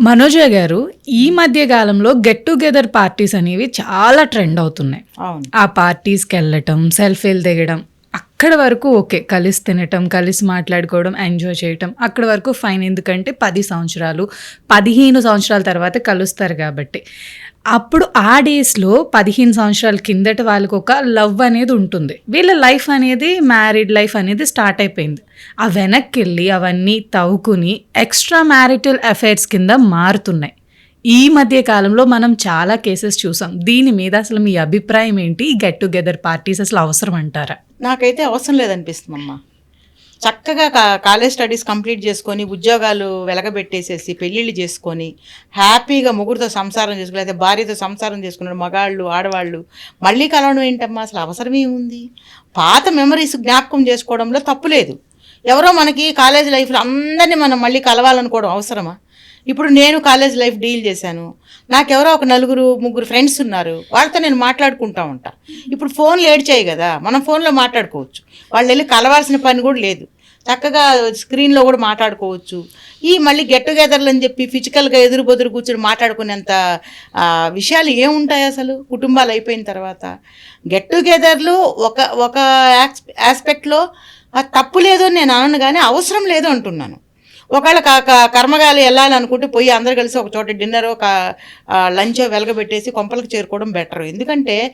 మనోజ గారు ఈ మధ్య కాలంలో గెట్ టుగెదర్ పార్టీస్ అనేవి చాలా ట్రెండ్ అవుతున్నాయి. ఆ పార్టీస్కి వెళ్ళటం సెల్ఫీలు దిగడం అక్కడ వరకు ఓకే కలిసి తినటం కలిసి మాట్లాడుకోవడం ఎంజాయ్ చేయటం. అక్కడ వరకు ఫైన్ ఎందుకంటే పది సంవత్సరాలు పదిహేను సంవత్సరాల తర్వాత కలుస్తారు కాబట్టి. అప్పుడు ఆ డేస్లో పదిహేను సంవత్సరాల కిందట వాళ్ళకు ఒక లవ్ అనేది ఉంటుంది. వీళ్ళ లైఫ్ అనేది మ్యారీడ్ లైఫ్ అనేది స్టార్ట్ అయిపోయింది. ఆ వెనక్కి వెళ్ళి అవన్నీ తవ్వుకుని ఎక్స్ట్రా మ్యారిటల్ అఫైర్స్ కింద మారుతున్నాయి. ఈ మధ్య కాలంలో మనం చాలా కేసెస్ చూసాం. దీని మీద అసలు మీ అభిప్రాయం ఏంటి? ఈ గెట్ టుగెదర్ పార్టీస్ అసలు అవసరం అంటారా? నాకైతే అవసరం లేదనిపిస్తుందమ్మా చక్కగా కా- కాలేజ్ స్టడీస్ కంప్లీట్ చేసుకొని ఉద్యోగాలు వెలగబెట్టేసేసి పెళ్ళిళ్ళు చేసుకొని హ్యాపీగా ముగ్గురితో సంసారం చేసుకుని అయితే భార్యతో సంసారం చేసుకున్నాడు మగాళ్ళు ఆడవాళ్ళు. మళ్ళీ కలవడం ఏంటమ్మా? అసలు అవసరమే ఉంది పాత మెమరీస్ జ్ఞాపకం చేసుకోవడంలో తప్పు లేదు. ఎవరో మనకి కాలేజ్ లైఫ్లో అందరినీ మనం మళ్ళీ కలవాలనుకోవడం అవసరమా? ఇప్పుడు నేను కాలేజ్ లైఫ్ డీల్ చేశాను. నాకెవరో ఒక నలుగురు ముగ్గురు ఫ్రెండ్స్ ఉన్నారు. వాళ్ళతో నేను మాట్లాడుకుంటా ఉంటా. ఇప్పుడు ఫోన్లు ఏడ్చాయి కదా మనం ఫోన్లో మాట్లాడుకోవచ్చు. వాళ్ళు వెళ్ళి కలవాల్సిన పని కూడా లేదు. చక్కగా స్క్రీన్లో కూడా మాట్లాడుకోవచ్చు. ఈ మళ్ళీ గెట్ టుగెదర్లు అని చెప్పి ఫిజికల్గా ఎదురు బొదురు కూర్చొని మాట్లాడుకునేంత విషయాలు ఏముంటాయి అసలు? కుటుంబాలు అయిపోయిన తర్వాత. గెట్ టుగెదర్లు ఒక ఒక ఆస్పెక్ట్లో తప్పు లేదు అని నేను అనను కానీ అవసరం లేదు అంటున్నాను. ఒకవేళ కా క- కర్మగాలి వెళ్ళాలనుకుంటే పోయి అందరు కలిసి ఒక చోట డిన్నర్ ఒక లంచ్ వెలగబెట్టేసి కొంపలకు చేరుకోవడం బెటర్. ఎందుకంటే